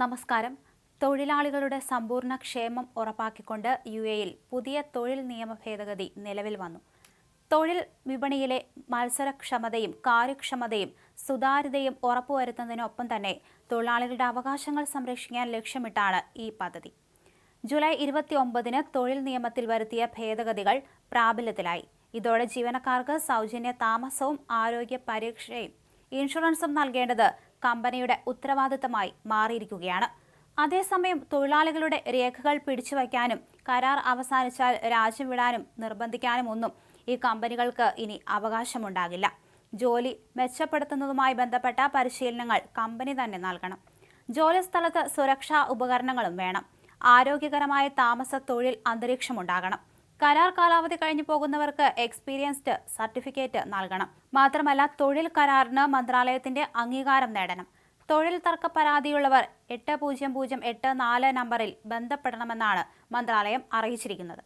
നമസ്കാരം. തൊഴിലാളികളുടെ സമ്പൂർണ ക്ഷേമം ഉറപ്പാക്കിക്കൊണ്ട് യു എയിൽ പുതിയ തൊഴിൽ നിയമ ഭേദഗതി നിലവിൽ വന്നു. തൊഴിൽ വിപണിയിലെ മത്സരക്ഷമതയും കാര്യക്ഷമതയും സുതാര്യതയും ഉറപ്പുവരുത്തുന്നതിനൊപ്പം തന്നെ തൊഴിലാളികളുടെ അവകാശങ്ങൾ സംരക്ഷിക്കാൻ ലക്ഷ്യമിട്ടാണ് ഈ പദ്ധതി. ജൂലൈ ഇരുപത്തി ഒമ്പതിന് തൊഴിൽ നിയമത്തിൽ വരുത്തിയ ഭേദഗതികൾ പ്രാബല്യത്തിലായി. ഇതോടെ ജീവനക്കാർക്ക് സൗജന്യ താമസവും ആരോഗ്യ പരീക്ഷയും ഇൻഷുറൻസും നൽകേണ്ടത് കമ്പനിയുടെ ഉത്തരവാദിത്തമായി മാറിയിരിക്കുകയാണ്. അതേസമയം തൊഴിലാളികളുടെ രേഖകൾ പിടിച്ചുവയ്ക്കാനും കരാർ അവസാനിച്ചാൽ രാജ്യം വിടാനും നിർബന്ധിക്കാനും ഒന്നും ഈ കമ്പനികൾക്ക് ഇനി അവകാശമുണ്ടാകില്ല. ജോലി മെച്ചപ്പെടുത്തുന്നതുമായി ബന്ധപ്പെട്ട പരിശീലനങ്ങൾ കമ്പനി തന്നെ നൽകണം. ജോലിസ്ഥലത്ത് സുരക്ഷാ ഉപകരണങ്ങളും വേണം. ആരോഗ്യകരമായ താമസ തൊഴിൽ അന്തരീക്ഷമുണ്ടാകണം. കരാർ കാലാവധി കഴിഞ്ഞു പോകുന്നവർക്ക് എക്സ്പീരിയൻസ്ഡ് സർട്ടിഫിക്കറ്റ് നൽകണം. മാത്രമല്ല തൊഴിൽ കരാറിന് മന്ത്രാലയത്തിന്റെ അംഗീകാരം നേടണം. തൊഴിൽ തർക്ക പരാതിയുള്ളവർ എട്ട് പൂജ്യം പൂജ്യം എട്ട് നാല് നമ്പറിൽ ബന്ധപ്പെടണമെന്നാണ് മന്ത്രാലയം അറിയിച്ചിരിക്കുന്നത്.